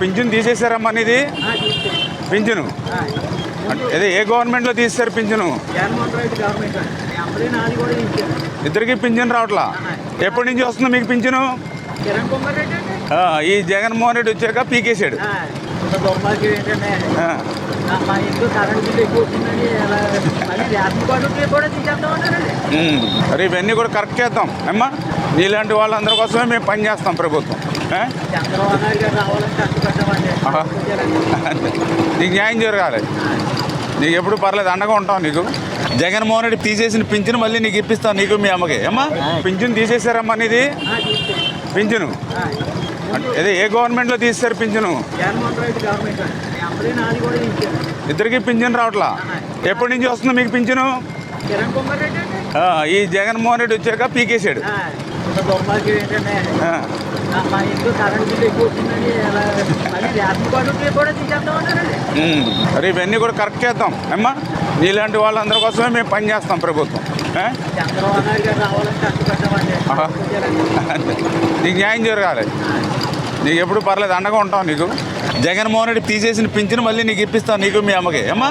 Pension తీసేశారమ్మా ఇది పింఛను? అదే ఏ గవర్నమెంట్లో తీస్తారు పింఛను? ఇద్దరికి పింఛన్ రావట్లా? ఎప్పటి నుంచి వస్తుంది మీకు పింఛను? ఈ జగన్మోహన్ రెడ్డి వచ్చాక పీకేశాడు. మరి ఇవన్నీ కూడా కరెక్ట్ చేద్దాం. అమ్మా నీలాంటి వాళ్ళందరి కోసమే మేము పని చేస్తాం ప్రభుత్వం. నీకు న్యాయం జరగాలి. నీకు ఎప్పుడు పర్లేదు అండగా ఉంటాం నీకు. జగన్మోహన్ రెడ్డి తీసేసిన పింఛను మళ్ళీ నీకు ఇప్పిస్తాను నీకు మీ అమ్మకి. అమ్మా పింఛను తీసేశారమ్మా తీసేయండి. పింఛను. అదే ఏ గవర్నమెంట్లో తీస్తారు పింఛను? నాది ఇద్దరికి పింఛన్ రావట్లా? ఎప్పటి నుంచి వస్తుంది మీకు పింఛను? ఈ జగన్మోహన్ రెడ్డి వచ్చాక పీకేశాడు. మరి ఇవన్నీ కూడా కరెక్ట్ చేద్దాం. అమ్మా నీలాంటి వాళ్ళందరి కోసమే మేము పని చేస్తాం ప్రభుత్వం. నీకు న్యాయం జరగాలి. నీకు ఎప్పుడు పర్లేదు అండగా ఉంటాం నీకు. జగన్మోహన్ రెడ్డి తీసేసిన పింఛను మళ్ళీ నీకు ఇప్పిస్తాను నీకు మీ అమ్మకి. అమ్మా